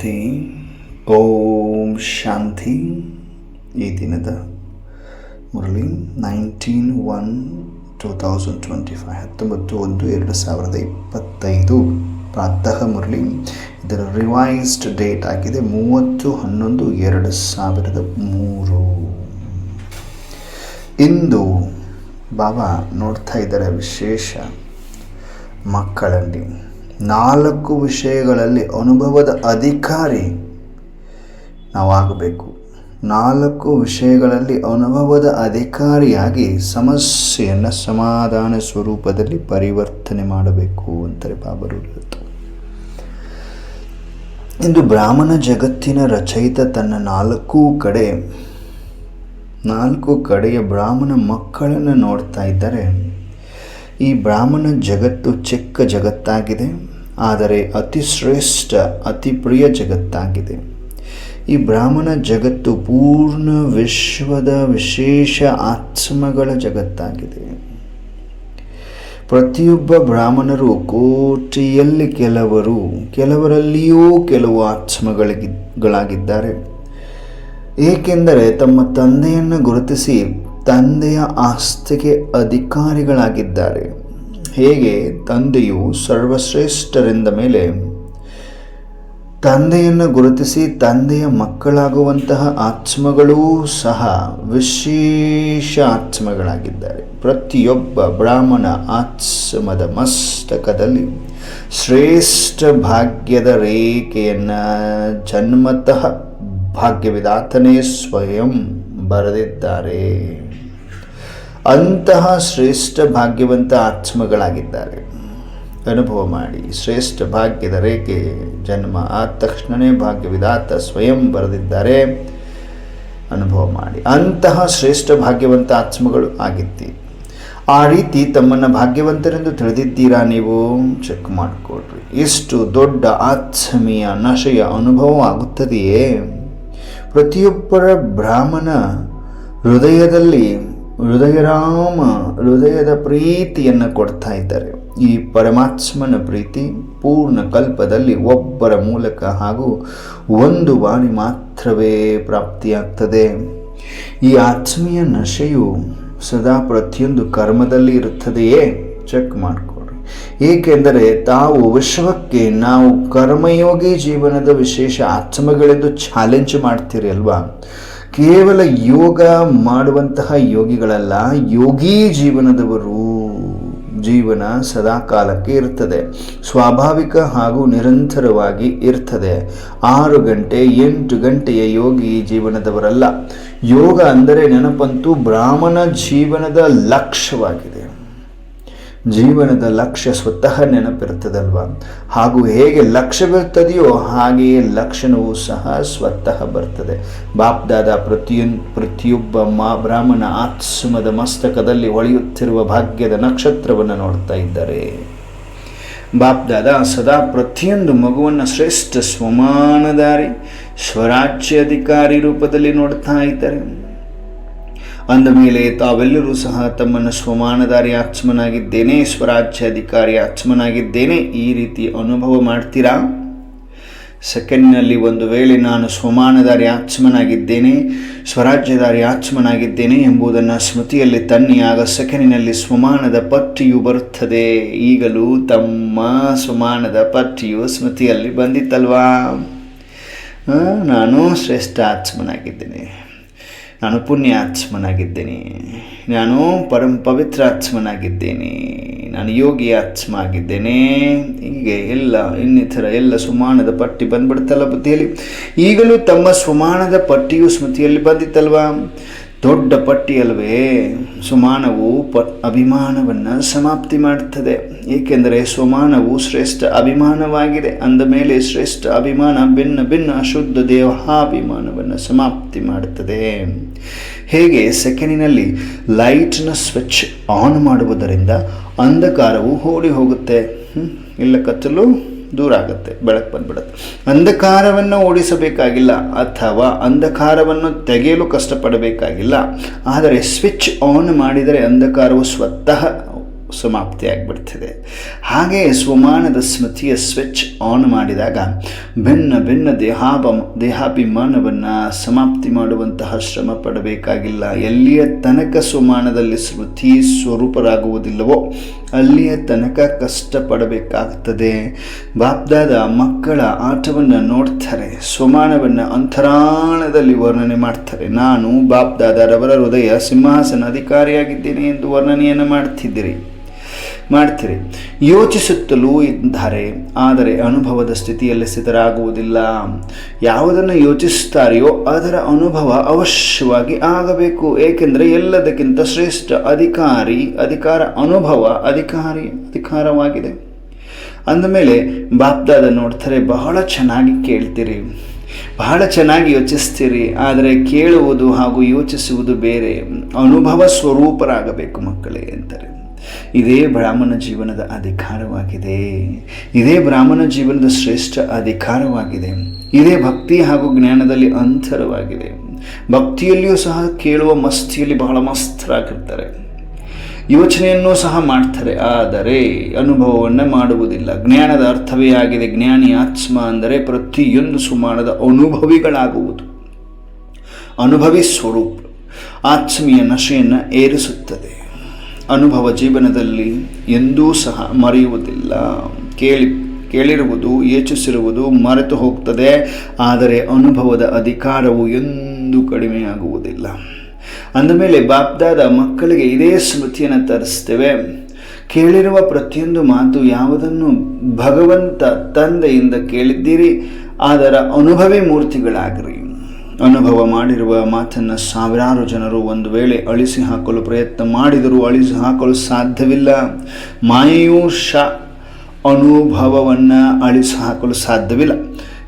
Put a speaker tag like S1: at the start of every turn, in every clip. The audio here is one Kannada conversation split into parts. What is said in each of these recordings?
S1: ಶಾಂತಿ, ಓಂ ಶಾಂತಿ ಈ ದಿನದ Murali nineteen one two thousand twenty five ಹತ್ತೊಂಬತ್ತು ಒಂದು ಎರಡು ಸಾವಿರದ ಇಪ್ಪತ್ತೈದು. ಪ್ರಾತಃ ಮುರಳಿ, ಇದರ ರಿವೈಸ್ಡ್ ಡೇಟ್ ಆಗಿದೆ ಮೂವತ್ತು ಹನ್ನೊಂದು ಎರಡು ಸಾವಿರದ ಮೂರು. ಇಂದು ಬಾಬಾ ನೋಡ್ತಾ ಇದ್ದಾರೆ ವಿಶೇಷ ಮಕ್ಕಳಲ್ಲಿ. ನಾಲ್ಕು ವಿಷಯಗಳಲ್ಲಿ ಅನುಭವದ ಅಧಿಕಾರಿ ನಾವಾಗಬೇಕು. ನಾಲ್ಕು ವಿಷಯಗಳಲ್ಲಿ ಅನುಭವದ ಅಧಿಕಾರಿಯಾಗಿ ಸಮಸ್ಯೆಯನ್ನು ಸಮಾಧಾನ ಸ್ವರೂಪದಲ್ಲಿ ಪರಿವರ್ತನೆ ಮಾಡಬೇಕು ಅಂತಾರೆ ಬಾಬರು ಹೇಳ್ತು. ಇಂದು ಬ್ರಾಹ್ಮಣ ಜಗತ್ತಿನ ರಚಯಿತ ತನ್ನ ನಾಲ್ಕು ಕಡೆ, ನಾಲ್ಕು ಕಡೆಯ ಬ್ರಾಹ್ಮಣ ಮಕ್ಕಳನ್ನು ನೋಡ್ತಾ ಇದ್ದಾರೆ. ಈ ಬ್ರಾಹ್ಮಣ ಜಗತ್ತು ಚಿಕ್ಕ ಜಗತ್ತಾಗಿದೆ. ಆದರೆ ಅತಿ ಶ್ರೇಷ್ಠ, ಅತಿ ಪ್ರಿಯ ಜಗತ್ತಾಗಿದೆ. ಈ ಬ್ರಾಹ್ಮಣ ಜಗತ್ತು ಪೂರ್ಣ ವಿಶ್ವದ ವಿಶೇಷ ಆತ್ಮಗಳ ಜಗತ್ತಾಗಿದೆ. ಪ್ರತಿಯೊಬ್ಬ ಬ್ರಾಹ್ಮಣರು ಕೋಟಿಯಲ್ಲಿ ಕೆಲವರು, ಕೆಲವರಲ್ಲಿಯೂ ಕೆಲವು ಆತ್ಮಗಳಿಗಳಾಗಿದ್ದಾರೆ. ಏಕೆಂದರೆ ತಮ್ಮ ತಂದೆಯನ್ನು ಗುರುತಿಸಿ ತಂದೆಯ ಆಸ್ತಿಗೆ ಅಧಿಕಾರಿಗಳಾಗಿದ್ದಾರೆ. ಹೇಗೆ ತಂದೆಯು ಸರ್ವಶ್ರೇಷ್ಠರಿಂದ ಮೇಲೆ ತಂದೆಯನ್ನು ಗುರುತಿಸಿ ತಂದೆಯ ಮಕ್ಕಳಾಗುವಂತಹ ಆತ್ಮಗಳೂ ಸಹ ವಿಶೇಷ ಆತ್ಮಗಳಾಗಿದ್ದಾರೆ. ಪ್ರತಿಯೊಬ್ಬ ಬ್ರಾಹ್ಮಣ ಆತ್ಮದ ಮಸ್ತಕದಲ್ಲಿ ಶ್ರೇಷ್ಠ ಭಾಗ್ಯದ ರೇಖೆಯನ್ನು ಜನ್ಮತಃ ಭಾಗ್ಯವಿದಾತನೇ ಸ್ವಯಂ ಬರೆದಿದ್ದಾರೆ. ಅಂತಹ ಶ್ರೇಷ್ಠ ಭಾಗ್ಯವಂತ ಆತ್ಮಗಳಾಗಿದ್ದಾರೆ. ಅನುಭವ ಮಾಡಿ. ಶ್ರೇಷ್ಠ ಭಾಗ್ಯದ ರೇಖೆ ಜನ್ಮ ಆದ ತಕ್ಷಣವೇ ಭಾಗ್ಯವಿದಾತ ಸ್ವಯಂ ಬರೆದಿದ್ದಾರೆ. ಅನುಭವ ಮಾಡಿ. ಅಂತಹ ಶ್ರೇಷ್ಠ ಭಾಗ್ಯವಂತ ಆತ್ಮಗಳು ಆಗಿತ್ತಿ. ಆ ರೀತಿ ತಮ್ಮನ್ನು ಭಾಗ್ಯವಂತರೆಂದು ತಿಳಿದಿದ್ದೀರಾ ನೀವು? ಚೆಕ್ ಮಾಡಿಕೊಡ್ರಿ. ಎಷ್ಟು ದೊಡ್ಡ ಆತ್ಮೀಯ ನಶೆಯ ಅನುಭವ ಆಗುತ್ತದೆಯೇ? ಪ್ರತಿಯೊಬ್ಬರ ಬ್ರಾಹ್ಮಣ ಹೃದಯದಲ್ಲಿ ಹೃದಯರಾಮ ಹೃದಯದ ಪ್ರೀತಿಯನ್ನು ಕೊಡ್ತಾ ಇದ್ದಾರೆ. ಈ ಪರಮಾತ್ಮನ ಪ್ರೀತಿ ಪೂರ್ಣ ಕಲ್ಪದಲ್ಲಿ ಒಬ್ಬರ ಮೂಲಕ ಹಾಗೂ ಒಂದು ವಾಣಿ ಮಾತ್ರವೇ ಪ್ರಾಪ್ತಿಯಾಗ್ತದೆ. ಈ ಆತ್ಮೀಯ ನಶೆಯು ಸದಾ ಪ್ರತಿಯೊಂದು ಕರ್ಮದಲ್ಲಿ ಇರುತ್ತದೆಯೇ? ಚೆಕ್ ಮಾಡಿಕೊಡ್ರಿ ಏಕೆಂದರೆ ತಾವು ವಿಶ್ವಕ್ಕೆ, ನಾವು ಕರ್ಮಯೋಗಿ ಜೀವನದ ವಿಶೇಷ ಆತ್ಮಗಳೆಂದು ಚಾಲೆಂಜ್ ಮಾಡ್ತೀರಿ ಅಲ್ವಾ? ಕೇವಲ ಯೋಗ ಮಾಡುವಂತಹ ಯೋಗಿಗಳಲ್ಲ, ಯೋಗಿ ಜೀವನದವರು ಜೀವನ ಸದಾ ಕಾಲಕ್ಕೆ ಇರ್ತದೆ. ಸ್ವಾಭಾವಿಕ ಹಾಗೂ ನಿರಂತರವಾಗಿ ಇರ್ತದೆ. ಆರು ಗಂಟೆ, ಎಂಟು ಗಂಟೆಯ ಯೋಗಿ ಜೀವನದವರಲ್ಲ. ಯೋಗ ಅಂದರೆ ನೆನಪಂತೂ ಬ್ರಾಹ್ಮಣ ಜೀವನದ ಲಕ್ಷ್ಯವಾಗಿದೆ ಜೀವನದ ಲಕ್ಷ್ಯ ಸ್ವತಃ ನೆನಪಿರ್ತದಲ್ವ ಹಾಗೂ ಹೇಗೆ ಲಕ್ಷ್ಯವಿರ್ತದೆಯೋ ಹಾಗೆಯೇ ಲಕ್ಷಣವೂ ಸಹ ಸ್ವತಃ ಬರ್ತದೆ. ಬಾಪ್ದಾದ ಪ್ರತಿಯೊಂದು ಪ್ರತಿಯೊಬ್ಬ ಮಾ, ಬ್ರಾಹ್ಮಣ ಆತ್ಮದ ಮಸ್ತಕದಲ್ಲಿ ಹೊಳೆಯುತ್ತಿರುವ ಭಾಗ್ಯದ ನಕ್ಷತ್ರವನ್ನು ನೋಡ್ತಾ ಇದ್ದಾರೆ. ಬಾಪ್ದಾದ ಸದಾ ಪ್ರತಿಯೊಂದು ಮಗುವನ್ನು ಶ್ರೇಷ್ಠ ಸ್ವಮಾನದಾರಿ ಸ್ವರಾಜ್ಯ ಅಧಿಕಾರಿ ರೂಪದಲ್ಲಿ ನೋಡ್ತಾ ಇದ್ದಾರೆ. ಅಂದ ಮೇಲೆ ತಾವೆಲ್ಲರೂ ಸಹ ತಮ್ಮನ್ನು ಸ್ವಮಾನಧಾರಿ ಆತ್ಮನಾಗಿದ್ದೇನೆ ಸ್ವರಾಜ್ಯ ಅಧಿಕಾರಿ ಆತ್ಮನಾಗಿದ್ದೇನೆ. ಈ ರೀತಿ ಅನುಭವ ಮಾಡ್ತೀರಾ? ಸೆಕೆಂಡ್ನಲ್ಲಿ ಒಂದು ವೇಳೆ ನಾನು ಸ್ವಮಾನಧಾರಿ ಆತ್ಮನಾಗಿದ್ದೇನೆ, ಸ್ವರಾಜ್ಯಧಾರಿ ಆತ್ಮನಾಗಿದ್ದೇನೆ ಎಂಬುದನ್ನು ಸ್ಮೃತಿಯಲ್ಲಿ ತನ್ನಿ, ಆಗ ಸೆಕೆಂಡಿನಲ್ಲಿ ಸ್ವಮಾನದ ಪಟ್ಟಿಯು ಬರುತ್ತದೆ. ಈಗಲೂ ತಮ್ಮ ಸ್ವಮಾನದ ಪಟ್ಟಿಯು ಸ್ಮೃತಿಯಲ್ಲಿ ಬಂದಿತ್ತಲ್ವಾ? ನಾನು ಶ್ರೇಷ್ಠ ಆತ್ಮನಾಗಿದ್ದೇನೆ. ನಾನು ಪುಣ್ಯಾತ್ಮನಾಗಿದ್ದೇನೆ. ನಾನು ಪರಂ ಪವಿತ್ರ ಆತ್ಮನಾಗಿದ್ದೇನೆ ನಾನು ಯೋಗಿ ಆತ್ಮ ಆಗಿದ್ದೇನೆ ಹೀಗೆ ಎಲ್ಲ ಇನ್ನಿತರ ಎಲ್ಲ ಸುಮಾನದ ಪಟ್ಟಿ ಬಂದ್ಬಿಡ್ತಲ್ಲ ಬುದ್ಧಿಯಲ್ಲಿ. ಈಗಲೂ ತಮ್ಮ ಸುಮಾನದ ಪಟ್ಟಿಯು ಸ್ಮೃತಿಯಲ್ಲಿ ಬಂದಿತ್ತಲ್ವಾ? ದೊಡ್ಡ ಪಟ್ಟಿಯಲ್ವೇ ಸುಮಾನವು ಪ ಅಭಿಮಾನವನ್ನು ಸಮಾಪ್ತಿ ಮಾಡ್ತದೆ. ಏಕೆಂದರೆ ಸುಮಾನವು ಶ್ರೇಷ್ಠ ಅಭಿಮಾನವಾಗಿದೆ. ಅಂದ ಮೇಲೆ ಶ್ರೇಷ್ಠ ಅಭಿಮಾನ ಭಿನ್ನ ಭಿನ್ನ ಅಶುದ್ಧ ದೇಹಾಭಿಮಾನವನ್ನು ಸಮಾಪ್ತಿ ಮಾಡುತ್ತದೆ ಹೇಗೆ? ಸೆಕೆಂಡಿನಲ್ಲಿ ಲೈಟ್ನ ಸ್ವಿಚ್ ಆನ್ ಮಾಡುವುದರಿಂದ ಅಂಧಕಾರವು ಓಡಿ ಹೋಗುತ್ತೆ. ಇಲ್ಲ ಕತ್ತಲು? ದೂರ ಆಗುತ್ತೆ ಬೆಳಕು ಬಂದ್ಬಿಡುತ್ತೆ. ಅಂಧಕಾರವನ್ನು ಓಡಿಸಬೇಕಾಗಿಲ್ಲ ಅಥವಾ ಅಂಧಕಾರವನ್ನು ತೆಗೆಯಲು ಕಷ್ಟಪಡಬೇಕಾಗಿಲ್ಲ. ಆದರೆ ಸ್ವಿಚ್ ಆನ್ ಮಾಡಿದರೆ ಅಂಧಕಾರವು ಸ್ವತಃ ಸಮಾಪ್ತಿ ಆಗಿಬಿಡ್ತದೆ ಹಾಗೆ ಸ್ವಮಾನದ ಸ್ಮೃತಿಯ ಸ್ವಿಚ್ ಆನ್ ಮಾಡಿದಾಗ ಭಿನ್ನ ಭಿನ್ನ ದೇಹಾಭ ದೇಹಾಭಿಮಾನವನ್ನು ಸಮಾಪ್ತಿ ಮಾಡುವಂತಹ ಶ್ರಮ ಪಡಬೇಕಾಗಿಲ್ಲ. ಎಲ್ಲಿಯ ತನಕ ಸ್ವಮಾನದಲ್ಲಿ ಸ್ಮೃತಿ ಸ್ವರೂಪರಾಗುವುದಿಲ್ಲವೋ ಅಲ್ಲಿಯ ತನಕ ಕಷ್ಟಪಡಬೇಕಾಗ್ತದೆ ಬಾಪ್ದಾದ ಮಕ್ಕಳ ಆಟವನ್ನು ನೋಡ್ತಾರೆ. ಸ್ವಮಾನವನ್ನು ಅಂತರಾಳದಲ್ಲಿ ವರ್ಣನೆ ಮಾಡ್ತಾರೆ. ನಾನು ಬಾಪ್ದಾದರವರ ಹೃದಯ ಸಿಂಹಾಸನ ಅಧಿಕಾರಿಯಾಗಿದ್ದೇನೆ ಎಂದು ವರ್ಣನೆಯನ್ನು ಮಾಡ್ತಿದ್ದೀರಿ. ಮಾಡ್ತೀರಿ. ಯೋಚಿಸುತ್ತಲೂ ಇದ್ದಾರೆ, ಆದರೆ ಅನುಭವದ ಸ್ಥಿತಿಯಲ್ಲಿ ಸ್ಥಿತರಾಗುವುದಿಲ್ಲ. ಯಾವುದನ್ನು ಯೋಚಿಸ್ತಾರೆಯೋ ಅದರ ಅನುಭವ ಅವಶ್ಯವಾಗಿ ಆಗಬೇಕು, ಏಕೆಂದರೆ ಎಲ್ಲದಕ್ಕಿಂತ ಶ್ರೇಷ್ಠ ಅಧಿಕಾರಿ, ಅಧಿಕಾರ ಅನುಭವ, ಅಧಿಕಾರಿ, ಅಧಿಕಾರವಾಗಿದೆ. ಅಂದಮೇಲೆ ಬಾಪ್ದಾದ ನೋಡ್ತಾರೆ, ಬಹಳ ಚೆನ್ನಾಗಿ ಕೇಳ್ತೀರಿ. ಬಹಳ ಚೆನ್ನಾಗಿ ಯೋಚಿಸ್ತೀರಿ, ಆದರೆ ಕೇಳುವುದು ಹಾಗೂ ಯೋಚಿಸುವುದು ಬೇರೆ. ಅನುಭವ ಸ್ವರೂಪರಾಗಬೇಕು ಮಕ್ಕಳೇ ಅಂತಾರೆ ಇದೇ ಬ್ರಾಹ್ಮಣ ಜೀವನದ ಅಧಿಕಾರವಾಗಿದೆ. ಇದೇ ಬ್ರಾಹ್ಮಣ ಜೀವನದ ಶ್ರೇಷ್ಠ ಅಧಿಕಾರವಾಗಿದೆ. ಇದೇ ಭಕ್ತಿ ಹಾಗೂ ಜ್ಞಾನದಲ್ಲಿ ಅಂತರವಾಗಿದೆ. ಭಕ್ತಿಯಲ್ಲಿಯೂ ಸಹ ಕೇಳುವ ಮಸ್ತಿಯಲ್ಲಿ ಬಹಳ ಮಸ್ತರಾಗಿರ್ತಾರೆ. ಯೋಚನೆಯನ್ನು ಸಹ ಮಾಡ್ತಾರೆ, ಆದರೆ ಅನುಭವವನ್ನು ಮಾಡುವುದಿಲ್ಲ. ಜ್ಞಾನದ ಅರ್ಥವೇ ಆಗಿದೆ, ಜ್ಞಾನಿ ಆತ್ಮ ಅಂದರೆ ಪ್ರತಿಯೊಂದು ಸುಮಾನದ ಅನುಭವಿಗಳಾಗುವುದು. ಅನುಭವಿ ಸ್ವರೂಪ, ಆತ್ಮೀಯ ನಶೆಯನ್ನು ಏರಿಸುತ್ತದೆ. ಅನುಭವ ಜೀವನದಲ್ಲಿ ಎಂದೂ ಸಹ ಮರೆಯುವುದಿಲ್ಲ. ಕೇಳಿ, ಕೇಳಿರುವುದು, ಯೋಚಿಸಿರುವುದು ಮರೆತು ಹೋಗ್ತದೆ. ಆದರೆ ಅನುಭವದ ಅಧಿಕಾರವು ಎಂದೂ ಕಡಿಮೆಯಾಗುವುದಿಲ್ಲ. ಅಂದಮೇಲೆ ಬಾಪ್ದಾದ ಮಕ್ಕಳಿಗೆ ಇದೇ ಸ್ಮೃತಿಯನ್ನು ತರಿಸ್ತೇವೆ. ಕೇಳಿರುವ ಪ್ರತಿಯೊಂದು ಮಾತು ಯಾವುದನ್ನು ಭಗವಂತ ತಂದೆಯಿಂದ ಕೇಳಿದ್ದೀರಿ. ಅದರ ಅನುಭವಿ ಮೂರ್ತಿಗಳಾಗಿರಿ. ಅನುಭವ ಮಾಡಿರುವ ಮಾತನ್ನು ಸಾವಿರಾರು ಜನರು ಒಂದು ವೇಳೆ ಅಳಿಸಿ ಹಾಕಲು ಪ್ರಯತ್ನ ಮಾಡಿದರೂ ಅಳಿಸಿ ಹಾಕಲು ಸಾಧ್ಯವಿಲ್ಲ. ಮಾಯೆಯೂ ಶ ಅನುಭವವನ್ನು ಅಳಿಸಿ ಹಾಕಲು ಸಾಧ್ಯವಿಲ್ಲ.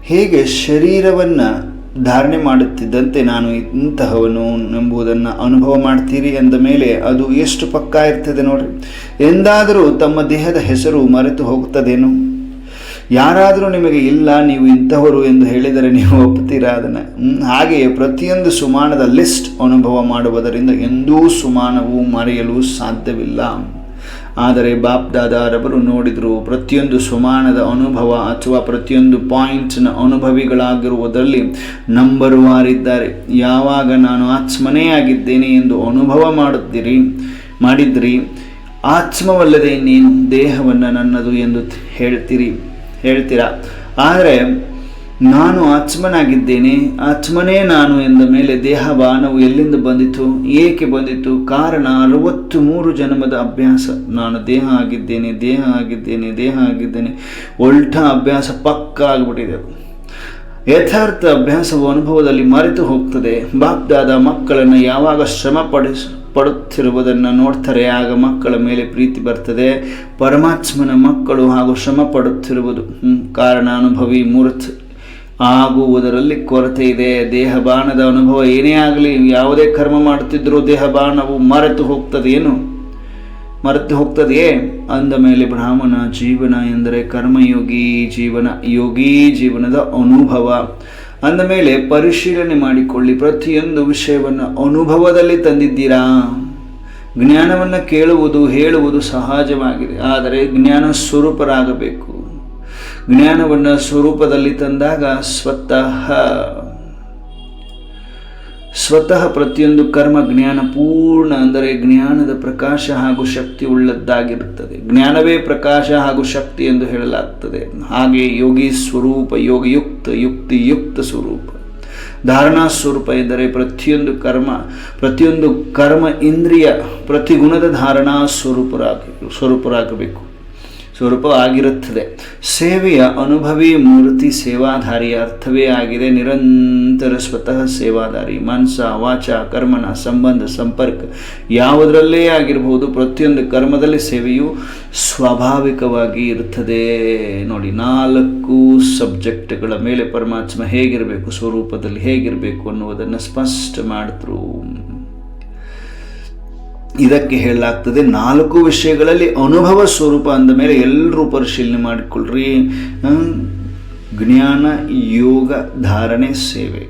S1: ಹೇಗೆ ಶರೀರವನ್ನು ಧಾರಣೆ ಮಾಡುತ್ತಿದ್ದಂತೆ ನಾನು ಇಂತಹವನು ಎಂಬುದನ್ನು ಅನುಭವ ಮಾಡ್ತೀರಿ ಎಂದ ಮೇಲೆ ಅದು ಎಷ್ಟು ಪಕ್ಕಾ ಇರ್ತದೆ ನೋಡ್ರಿ. ಎಂದಾದರೂ ತಮ್ಮ ದೇಹದ ಹೆಸರು ಮರೆತು ಹೋಗುತ್ತದೇನು? ಯಾರಾದರೂ ನಿಮಗೆ ಇಲ್ಲ, ನೀವು ಇಂಥವರು ಎಂದು ಹೇಳಿದರೆ ನೀವು ಒಪ್ಪುತ್ತೀರಾ ಅದನ್ನು? ಹಾಗೆಯೇ ಪ್ರತಿಯೊಂದು ಸುಮಾನದ ಲಿಸ್ಟ್ ಅನುಭವ ಮಾಡುವುದರಿಂದ ಎಂದೂ ಸುಮಾನವು ಮರೆಯಲು ಸಾಧ್ಯವಿಲ್ಲ. ಆದರೆ ಬಾಪ್ ದಾದಾರವರು ನೋಡಿದರು, ಪ್ರತಿಯೊಂದು ಸುಮಾನದ ಅನುಭವ ಅಥವಾ ಪ್ರತಿಯೊಂದು ಪಾಯಿಂಟ್ನ ಅನುಭವಿಗಳಾಗಿರುವುದರಲ್ಲಿ ನಂಬರ್ ವಾರಿದ್ದಾರೆ ಯಾವಾಗ ನಾನು ಆತ್ಮನೇ ಆಗಿದ್ದೇನೆ ಎಂದು ಅನುಭವ ಮಾಡುತ್ತೀರಿ, ಮಾಡಿದ್ರಿ. ಆತ್ಮವಲ್ಲದೆ ಇನ್ನೇನು? ದೇಹವನ್ನು ನನ್ನದು ಎಂದು ಹೇಳ್ತೀರಿ. ಹೇಳ್ತೀರಾ? ಆದರೆ ನಾನು ಆತ್ಮನಾಗಿದ್ದೇನೆ, ಆತ್ಮನೇ ನಾನು ಎಂದ ಮೇಲೆ ದೇಹ ಬಾನವು ಎಲ್ಲಿಂದ ಬಂದಿತು, ಏಕೆ ಬಂದಿತು? ಕಾರಣ ಅರವತ್ತು ಮೂರು ಜನ್ಮದ ಅಭ್ಯಾಸ. ನಾನು ದೇಹ ಆಗಿದ್ದೇನೆ ದೇಹ ಆಗಿದ್ದೇನೆ ದೇಹ ಆಗಿದ್ದೇನೆ. ಒಲ್ಟ ಅಭ್ಯಾಸ ಪಕ್ಕ ಆಗಿಬಿಟ್ಟಿದೆ. ಯಥಾರ್ಥ ಅಭ್ಯಾಸವು ಅನುಭವದಲ್ಲಿ ಮರೆತು ಹೋಗ್ತದೆ. ಬಾಪ್ದಾದ ಮಕ್ಕಳನ್ನು ಯಾವಾಗ ಶ್ರಮ ಪಡಿಸ್ ಪಡುತ್ತಿರುವುದನ್ನು ನೋಡ್ತಾರೆ. ಆಗ ಮಕ್ಕಳ ಮೇಲೆ ಪ್ರೀತಿ ಬರ್ತದೆ. ಪರಮಾತ್ಮನ ಮಕ್ಕಳು ಹಾಗೂ ಶ್ರಮ ಪಡುತ್ತಿರುವುದು ಕಾರಣ ಅನುಭವಿ ಮೂರ್ತ ಆಗುವುದರಲ್ಲಿ ಕೊರತೆ ಇದೆ. ದೇಹ ಬಾಣದ ಅನುಭವ ಏನೇ ಆಗಲಿ, ಯಾವುದೇ ಕರ್ಮ ಮಾಡುತ್ತಿದ್ದರೂ ದೇಹ ಬಾಣವು ಮರೆತು ಹೋಗ್ತದೇನು ಮರೆತು ಹೋಗ್ತದೆಯೇ? ಅಂದ ಮೇಲೆ ಬ್ರಾಹ್ಮಣ, ಜೀವನ ಎಂದರೆ ಕರ್ಮಯೋಗಿ ಜೀವನ, ಯೋಗಿ ಜೀವನದ ಅನುಭವ. ಅಂದ ಮೇಲೆ ಪರಿಶೀಲನೆ ಮಾಡಿಕೊಳ್ಳಿ. ಪ್ರತಿಯೊಂದು ವಿಷಯವನ್ನು ಅನುಭವದಲ್ಲಿ ತಂದಿದ್ದೀರಾ? ಜ್ಞಾನವನ್ನು ಕೇಳುವುದು, ಹೇಳುವುದು ಸಹಜವಾಗಿದೆ. ಆದರೆ ಜ್ಞಾನ ಸ್ವರೂಪರಾಗಬೇಕು. ಜ್ಞಾನವನ್ನು ಸ್ವರೂಪದಲ್ಲಿ ತಂದಾಗ ಸ್ವತಃ ಸ್ವತಃ ಪ್ರತಿಯೊಂದು ಕರ್ಮ ಜ್ಞಾನ ಪೂರ್ಣ ಅಂದರೆ ಜ್ಞಾನದ ಪ್ರಕಾಶ ಹಾಗೂ ಶಕ್ತಿ ಉಳ್ಳದ್ದಾಗಿರುತ್ತದೆ. ಜ್ಞಾನವೇ ಪ್ರಕಾಶ ಹಾಗೂ ಶಕ್ತಿ ಎಂದು ಹೇಳಲಾಗ್ತದೆ. ಹಾಗೆ ಯೋಗಿ ಸ್ವರೂಪ, ಯೋಗಯುಕ್ತ, ಯುಕ್ತಿಯುಕ್ತ ಸ್ವರೂಪ. ಧಾರಣಾ ಸ್ವರೂಪ ಎಂದರೆ ಪ್ರತಿಯೊಂದು ಕರ್ಮ ಪ್ರತಿಯೊಂದು ಕರ್ಮ ಇಂದ್ರಿಯ ಪ್ರತಿಗುಣದ ಧಾರಣಾ ಸ್ವರೂಪರಾಗ, ಸ್ವರೂಪರಾಗಬೇಕು. ಸ್ವರೂಪ ಆಗಿರುತ್ತದೆ. ಸೇವೆಯ ಅನುಭವಿ ಮೂರ್ತಿ ಸೇವಾಧಾರಿಯ ಅರ್ಥವೇ ಆಗಿದೆ. ನಿರಂತರ ಸ್ವತಃ ಸೇವಾಧಾರಿ. ಮನಸ ವಾಚ, ಕರ್ಮನ ಸಂಬಂಧ, ಸಂಪರ್ಕ ಯಾವುದರಲ್ಲೇ ಆಗಿರಬಹುದು ಪ್ರತಿಯೊಂದು ಕರ್ಮದಲ್ಲಿ ಸೇವೆಯು ಸ್ವಾಭಾವಿಕವಾಗಿ ಇರುತ್ತದೆ. ನೋಡಿ, ನಾಲ್ಕು ಸಬ್ಜೆಕ್ಟ್ಗಳ ಮೇಲೆ ಪರಮಾತ್ಮ ಹೇಗಿರಬೇಕು, ಸ್ವರೂಪದಲ್ಲಿ ಹೇಗಿರಬೇಕು ಅನ್ನುವುದನ್ನು ಸ್ಪಷ್ಟ ಮಾಡಿದ್ರು ಇದಕ್ಕೆ ಹೇಳಲಾಗ್ತದೆ ನಾಲ್ಕು ವಿಷಯಗಳಲ್ಲಿ ಅನುಭವ ಸ್ವರೂಪ ಅಂದ ಮೇಲೆ ಎಲ್ಲರೂ ಪರಿಶೀಲನೆ ಮಾಡಿಕೊಳ್ಳ್ರಿ ಜ್ಞಾನ ಯೋಗ, ಧಾರಣೆ, ಸೇವೆ.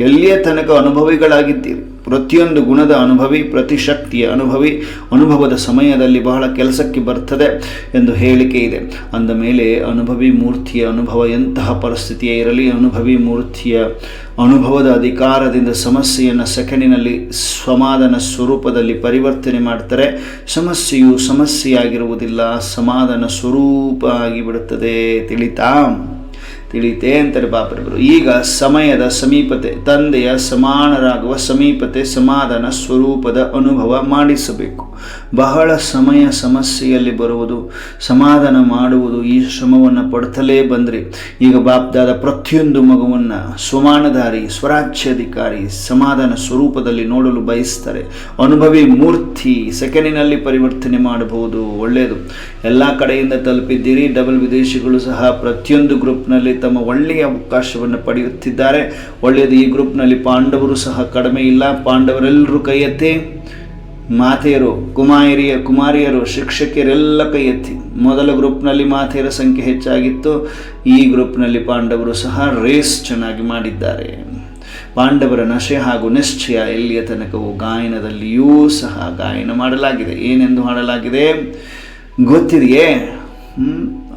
S1: ಎಲ್ಲಿಯ ತನಕ ಅನುಭವಿಗಳಾಗಿದ್ದೀರಿ? ಪ್ರತಿಯೊಂದು ಗುಣದ ಅನುಭವಿ, ಪ್ರತಿ ಶಕ್ತಿಯ ಅನುಭವಿ, ಅನುಭವದ ಸಮಯದಲ್ಲಿ ಬಹಳ ಕೆಲಸಕ್ಕೆ ಬರ್ತದೆ ಎಂದು ಹೇಳಿಕೆ ಇದೆ. ಅಂದ ಮೇಲೆ ಅನುಭವಿ ಮೂರ್ತಿಯ ಅನುಭವ ಎಂತಹ ಪರಿಸ್ಥಿತಿಯೇ ಇರಲಿ, ಅನುಭವಿ ಮೂರ್ತಿಯ ಅನುಭವದ ಅಧಿಕಾರದಿಂದ ಸಮಸ್ಯೆಯನ್ನು ಸೆಕೆಂಡಿನಲ್ಲಿ ಸಮಾಧಾನ ಸ್ವರೂಪದಲ್ಲಿ ಪರಿವರ್ತನೆ ಮಾಡ್ತಾರೆ. ಸಮಸ್ಯೆಯು ಸಮಸ್ಯೆಯಾಗಿರುವುದಿಲ್ಲ, ಸಮಾಧಾನ ಸ್ವರೂಪ ಆಗಿಬಿಡುತ್ತದೆ, ತಿಳಿತಾ? ತಿಳಿತೆ ಅಂತಾರೆ ಬಾಪರವರು ಈಗ ಸಮಯದ ಸಮೀಪತೆ, ತಂದೆಯ ಸಮಾನರಾಗುವ ಸಮೀಪತೆ, ಸಮಾಧಾನ ಸ್ವರೂಪದ ಅನುಭವ ಮಾಡಿಸಬೇಕು. ಬಹಳ ಸಮಯ ಸಮಸ್ಯೆಯಲ್ಲಿ ಬರುವುದು, ಸಮಾಧಾನ ಮಾಡುವುದು ಈ ಶ್ರಮವನ್ನು ಪಡ್ತಲೇ ಬಂದರೆ. ಈಗ ಬಾಪ್ದಾದ ಪ್ರತಿಯೊಂದು ಮಗುವನ್ನು ಸ್ವಮಾನಧಾರಿ ಸ್ವರಾಜ್ಯಾಧಿಕಾರಿ, ಸಮಾಧಾನ ಸ್ವರೂಪದಲ್ಲಿ ನೋಡಲು ಬಯಸ್ತಾರೆ. ಅನುಭವಿ ಮೂರ್ತಿ ಸೆಕೆಂಡಿನಲ್ಲಿ ಪರಿವರ್ತನೆ ಮಾಡಬಹುದು ಒಳ್ಳೆಯದು ಎಲ್ಲ ಕಡೆಯಿಂದ ತಲುಪಿದ್ದೀರಿ, ಡಬಲ್ ವಿದೇಶಿಗಳು ಸಹ ಪ್ರತಿಯೊಂದು ಗ್ರೂಪ್ನಲ್ಲಿ ತಮ್ಮ ಒಳ್ಳೆಯ ಅವಕಾಶವನ್ನು ಪಡೆಯುತ್ತಿದ್ದಾರೆ. ಒಳ್ಳೆಯದು ಈ ಗ್ರೂಪ್ನಲ್ಲಿ ಪಾಂಡವರು ಸಹ ಕಡಿಮೆ ಇಲ್ಲ. ಪಾಂಡವರೆಲ್ಲರೂ ಕೈ ಎತ್ತಿ, ಮಾತೆಯರು, ಕುಮಾರಿಯ ಕುಮಾರಿಯರು, ಶಿಕ್ಷಕಿಯರೆಲ್ಲ ಕೈ ಎತ್ತಿ. ಮೊದಲ ಗ್ರೂಪ್ನಲ್ಲಿ ಮಾತೆಯರ ಸಂಖ್ಯೆ ಹೆಚ್ಚಾಗಿತ್ತು. ಈ ಗ್ರೂಪ್ನಲ್ಲಿ ಪಾಂಡವರು ಸಹ ರೇಸ್ ಚೆನ್ನಾಗಿ ಮಾಡಿದ್ದಾರೆ. ಪಾಂಡವರ ನಶೆ ಹಾಗೂ ನಿಶ್ಚಯ ಎಲ್ಲಿಯ ತನಕವು ಗಾಯನದಲ್ಲಿಯೂ ಸಹ ಗಾಯನ ಮಾಡಲಾಗಿದೆ. ಏನೆಂದು ಹಾಡಲಾಗಿದೆ? ಗೊತ್ತಿದೆಯೇ?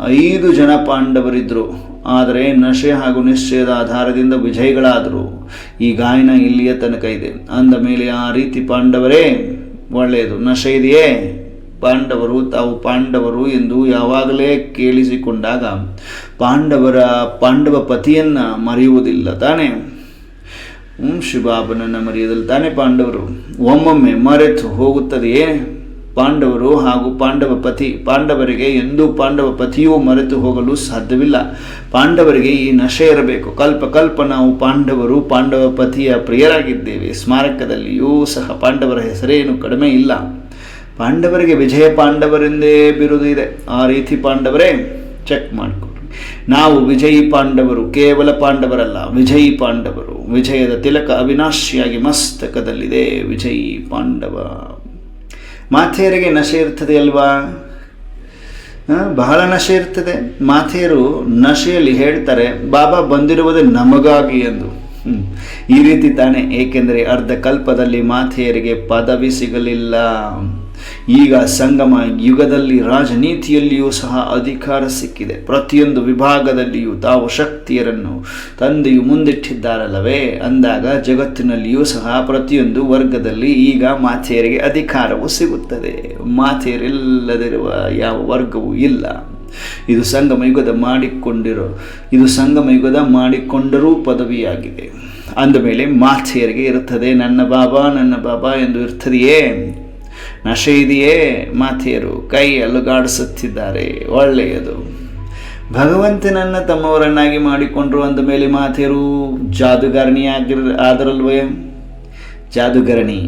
S1: ಐದು ಜನ ಪಾಂಡವರಿದ್ದರು ಆದರೆ ನಶೆ ಹಾಗೂ ನಿಶ್ಚಯದ ಆಧಾರದಿಂದ ವಿಜಯಗಳಾದರು. ಈ ಗಾಯನ ಇಲ್ಲಿಯ ತನಕ ಇದೆ. ಅಂದ ಮೇಲೆ ಆ ರೀತಿ ಪಾಂಡವರೇ, ಒಳ್ಳೆಯದು. ನಶೆ ಇದೆಯೇ? ಪಾಂಡವರು, ತಾವು ಪಾಂಡವರು ಎಂದು ಯಾವಾಗಲೇ ಕೇಳಿಸಿಕೊಂಡಾಗ ಪಾಂಡವರ ಪಾಂಡವ ಪತಿಯನ್ನು ಮರೆಯುವುದಿಲ್ಲ ತಾನೇ. ಹ್ಞೂ ಶಿವಾಬನನ್ನು ಮರೆಯದಲ್ಲಿ ತಾನೇ ಪಾಂಡವರು. ಒಮ್ಮೊಮ್ಮೆ ಮರೆತು ಹೋಗುತ್ತದೆಯೇ? ಪಾಂಡವರು ಹಾಗೂ ಪಾಂಡವ ಪತಿ, ಪಾಂಡವರಿಗೆ ಎಂದೂ ಪಾಂಡವ ಪತಿಯೂ ಮರೆತು ಹೋಗಲು ಸಾಧ್ಯವಿಲ್ಲ. ಪಾಂಡವರಿಗೆ ಈ ನಶೆ ಇರಬೇಕು. ಕಲ್ಪ ಕಲ್ಪ ನಾವು ಪಾಂಡವರು, ಪಾಂಡವ ಪತಿಯ ಪ್ರಿಯರಾಗಿದ್ದೇವೆ. ಸ್ಮಾರಕದಲ್ಲಿಯೂ ಸಹ ಪಾಂಡವರ ಹೆಸರೇನು ಕಡಿಮೆ ಇಲ್ಲ. ಪಾಂಡವರಿಗೆ ವಿಜಯ ಪಾಂಡವರೆಂದೇ ಬಿರುದು ಇದೆ. ಆ ರೀತಿ ಪಾಂಡವರೇ ಚೆಕ್ ಮಾಡಿಕೊಡ್ರಿ ನಾವು ವಿಜಯಿ ಪಾಂಡವರು, ಕೇವಲ ಪಾಂಡವರಲ್ಲ, ವಿಜಯಿ ಪಾಂಡವರು. ವಿಜಯದ ತಿಲಕ ಅವಿನಾಶಿಯಾಗಿ ಮಸ್ತಕದಲ್ಲಿದೆ. ವಿಜಯಿ ಪಾಂಡವ. ಮಾತೆಯರಿಗೆ ನಶೆ ಇರ್ತದೆ ಅಲ್ವಾ? ಬಹಳ ನಶೆ ಇರ್ತದೆ. ಮಾತೆಯರು ನಶೆಯಲ್ಲಿ ಹೇಳ್ತಾರೆ, ಬಾಬಾ ಬಂದಿರುವುದೇ ನಮಗಾಗಿ ಎಂದು. ಈ ರೀತಿ ತಾನೇ, ಏಕೆಂದರೆ ಅರ್ಧ ಕಲ್ಪದಲ್ಲಿ ಮಾಥೆಯರಿಗೆ ಪದವಿ ಸಿಗಲಿಲ್ಲ. ಈಗ ಸಂಗಮ ಯುಗದಲ್ಲಿ ರಾಜನೀತಿಯಲ್ಲಿಯೂ ಸಹ ಅಧಿಕಾರ ಸಿಕ್ಕಿದೆ. ಪ್ರತಿಯೊಂದು ವಿಭಾಗದಲ್ಲಿಯೂ ತಾವು ಶಕ್ತಿಯರನ್ನು ತಂದೆಯು ಮುಂದಿಟ್ಟಿದ್ದಾರಲ್ಲವೇ? ಅಂದಾಗ ಜಗತ್ತಿನಲ್ಲಿಯೂ ಸಹ ಪ್ರತಿಯೊಂದು ವರ್ಗದಲ್ಲಿ ಈಗ ಮಾತೆಯರಿಗೆ ಅಧಿಕಾರವು ಸಿಗುತ್ತದೆ. ಮಾತೆಯರಿಲ್ಲದಿರುವ ಯಾವ ವರ್ಗವೂ ಇಲ್ಲ. ಇದು ಸಂಗಮ ಯುಗದ ಮಾಡಿಕೊಂಡಿರೋ, ಇದು ಸಂಗಮ ಯುಗದ ಮಾಡಿಕೊಂಡರೂ ಪದವಿಯಾಗಿದೆ. ಅಂದಮೇಲೆ ಮಾತೆಯರಿಗೆ ಇರುತ್ತದೆ, ನನ್ನ ಬಾಬಾ ನನ್ನ ಬಾಬಾ ಎಂದು ಇರ್ತದೆಯೇ ನಶೆ ಇದೆಯೇ ಮಾತೆಯರು, ಕೈ ಅಲುಗಾಡಿಸುತ್ತಿದ್ದಾರೆ, ಒಳ್ಳೆಯದು ಭಗವಂತನನ್ನ ತಮ್ಮವರನ್ನಾಗಿ ಮಾಡಿಕೊಂಡ್ರು ಅಂದ ಮೇಲೆ ಮಾತೆಯರು ಜಾದುಗಾರಣಿ ಆಗಿರ್ ಆದರಲ್ವೇ ಜಾದುಗರಣಿ.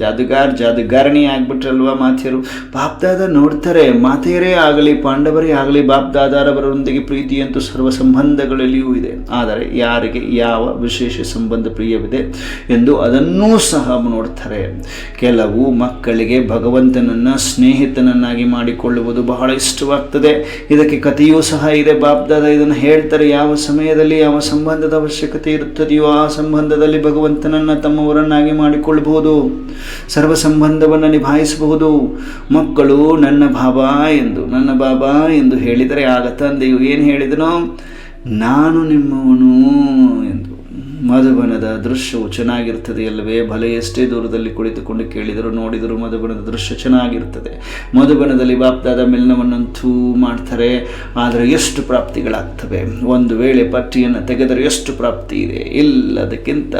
S1: ಜಾದುಗಾರ್ ಜಾದುಗಾರಣಿ ಆಗ್ಬಿಟ್ರಲ್ವಾ ಮಾತೆಯರು ಬಾಪ್ದಾದ ನೋಡ್ತಾರೆ ಮಾತೆಯರೇ ಆಗಲಿ, ಪಾಂಡವರೇ ಆಗಲಿ, ಬಾಪ್ದಾದಾರವರೊಂದಿಗೆ ಪ್ರೀತಿಯಂತೂ ಸರ್ವ ಸಂಬಂಧಗಳಲ್ಲಿಯೂ ಇದೆ. ಆದರೆ ಯಾರಿಗೆ ಯಾವ ವಿಶೇಷ ಸಂಬಂಧ ಪ್ರಿಯವಿದೆ ಎಂದು ಅದನ್ನೂ ಸಹ ನೋಡ್ತಾರೆ. ಕೆಲವು ಮಕ್ಕಳಿಗೆ ಭಗವಂತನನ್ನ ಸ್ನೇಹಿತನನ್ನಾಗಿ ಮಾಡಿಕೊಳ್ಳುವುದು ಬಹಳ ಇಷ್ಟವಾಗ್ತದೆ. ಇದಕ್ಕೆ ಕಥೆಯೂ ಸಹ ಇದೆ. ಬಾಪ್ದಾದ ಇದನ್ನು ಹೇಳ್ತಾರೆ, ಯಾವ ಸಮಯದಲ್ಲಿ, ಯಾವ ಸಂಬಂಧದ ಅವಶ್ಯಕತೆ ಇರುತ್ತದೆಯೋ ಆ ಸಂಬಂಧದಲ್ಲಿ ಭಗವಂತನನ್ನ ತಮ್ಮವರನ್ನಾಗಿ ಮಾಡಿಕೊಳ್ಳಬಹುದು. ಸರ್ವ ಸಂಬಂಧವನ್ನು ನಿಭಾಯಿಸಬಹುದು. ಮಕ್ಕಳು ನನ್ನ ಬಾಬಾ ಎಂದು, ನನ್ನ ಬಾಬಾ ಎಂದು ಹೇಳಿದರೆ ಆಗ ತಂದೆಯು ಏನು ಹೇಳಿದನೋ? ನಾನು ನಿಮ್ಮವನು ಎಂದು. ಮಧುಬನದ ದೃಶ್ಯವು ಚೆನ್ನಾಗಿರ್ತದೆ ಅಲ್ಲವೇ? ಭಲೆ ಎಷ್ಟೇ ದೂರದಲ್ಲಿ ಕುಳಿತುಕೊಂಡು ಕೇಳಿದರೂ ನೋಡಿದರು ಮಧುಬನದ ದೃಶ್ಯ ಚೆನ್ನಾಗಿರ್ತದೆ ಮಧುಬನದಲ್ಲಿ ಬಾಪ್ದಾದ ಮಿಲನವನ್ನಂತೂ ಮಾಡ್ತಾರೆ, ಆದರೆ ಎಷ್ಟು ಪ್ರಾಪ್ತಿಗಳಾಗ್ತವೆ? ಒಂದು ವೇಳೆ ಪಟ್ಟಿಯನ್ನು ತೆಗೆದರೆ ಎಷ್ಟು ಪ್ರಾಪ್ತಿ ಇದೆ? ಎಲ್ಲದಕ್ಕಿಂತ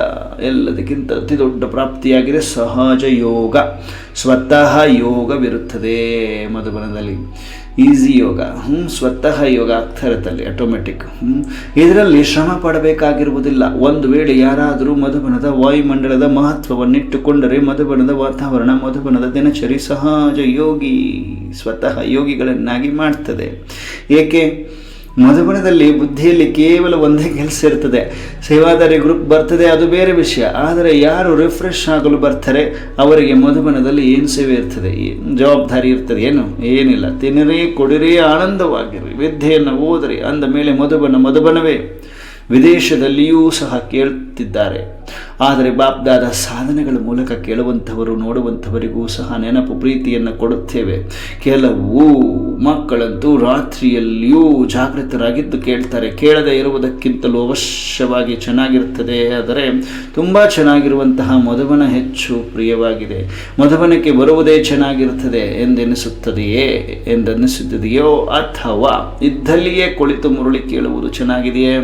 S1: ಎಲ್ಲದಕ್ಕಿಂತ ಅತಿ ದೊಡ್ಡ ಪ್ರಾಪ್ತಿಯಾಗಿದೆ ಸಹಜ ಯೋಗ. ಸ್ವತಃ ಯೋಗವಿರುತ್ತದೆ ಮಧುಬನದಲ್ಲಿ. ಈಸಿ ಯೋಗ ಹ್ಞೂ ಸ್ವತಃ ಯೋಗ ಆಗ್ತಾ ಇರುತ್ತಲ್ಲಿ ಆಟೋಮೆಟಿಕ್ ಹ್ಞೂ ಇದರಲ್ಲಿ ಶ್ರಮ ಪಡಬೇಕಾಗಿರುವುದಿಲ್ಲ. ಒಂದು ವೇಳೆ ಯಾರಾದರೂ ಮಧುಬನದ ವಾಯುಮಂಡಲದ ಮಹತ್ವವನ್ನಿಟ್ಟುಕೊಂಡರೆ ಮಧುಬನದ ವಾತಾವರಣ, ಮಧುಬನದ ದಿನಚರಿ ಸಹಜ ಯೋಗಿ, ಸ್ವತಃ ಯೋಗಿಗಳನ್ನಾಗಿ ಮಾಡ್ತದೆ. ಏಕೆ? ಮಧುಬನದಲ್ಲಿ ಬುದ್ಧಿಯಲ್ಲಿ ಕೇವಲ ಒಂದೇ ಕೆಲಸ ಇರ್ತದೆ. ಸೇವಾದಾರಿ ಗ್ರೂಪ್ ಬರ್ತದೆ, ಅದು ಬೇರೆ ವಿಷಯ. ಆದರೆ ಯಾರು ರಿಫ್ರೆಶ್ ಆಗಲು ಬರ್ತಾರೆ, ಅವರಿಗೆ ಮಧುಬನದಲ್ಲಿ ಏನು ಸೇವೆ ಇರ್ತದೆ ಜವಾಬ್ದಾರಿ ಇರ್ತದೆ, ಏನು? ಏನಿಲ್ಲ. ತಿನ್ನಿರಿ, ಕೊಡಿರಿ ಆನಂದವಾಗಿರಿ ವಿದ್ಯೆಯನ್ನು ಓದಿರಿ, ಅಂದ ಮೇಲೆ ಮಧುಬನ ಮಧುಬನವೇ. ವಿದೇಶದಲ್ಲಿಯೂ ಸಹ ಕೇಳುತ್ತಿದ್ದಾರೆ ಆದರೆ ಬಾಪ್ದಾದ ಸಾಧನೆಗಳ ಮೂಲಕ ಕೇಳುವಂಥವರು ನೋಡುವಂಥವರಿಗೂ ಸಹ ನೆನಪು ಪ್ರೀತಿಯನ್ನು ಕೊಡುತ್ತೇವೆ. ಕೆಲವು ಮಕ್ಕಳಂತೂ ರಾತ್ರಿಯಲ್ಲಿಯೂ ಜಾಗೃತರಾಗಿದ್ದು ಕೇಳ್ತಾರೆ. ಕೇಳದೆ ಇರುವುದಕ್ಕಿಂತಲೂ ಅವಶ್ಯವಾಗಿ ಚೆನ್ನಾಗಿರುತ್ತದೆ. ಆದರೆ ತುಂಬ ಚೆನ್ನಾಗಿರುವಂತಹ ಮಧುವನ ಹೆಚ್ಚು ಪ್ರಿಯವಾಗಿದೆ. ಮಧುವನಕ್ಕೆ ಬರುವುದೇ ಚೆನ್ನಾಗಿರುತ್ತದೆ ಎಂದೆನಿಸುತ್ತದೆಯೇ? ಎಂದೆನಿಸುತ್ತದೆಯೋ ಅಥವಾ ಇದ್ದಲ್ಲಿಯೇ ಕುಳಿತು ಮುರುಳಿ ಕೇಳುವುದು ಚೆನ್ನಾಗಿದೆಯೇ?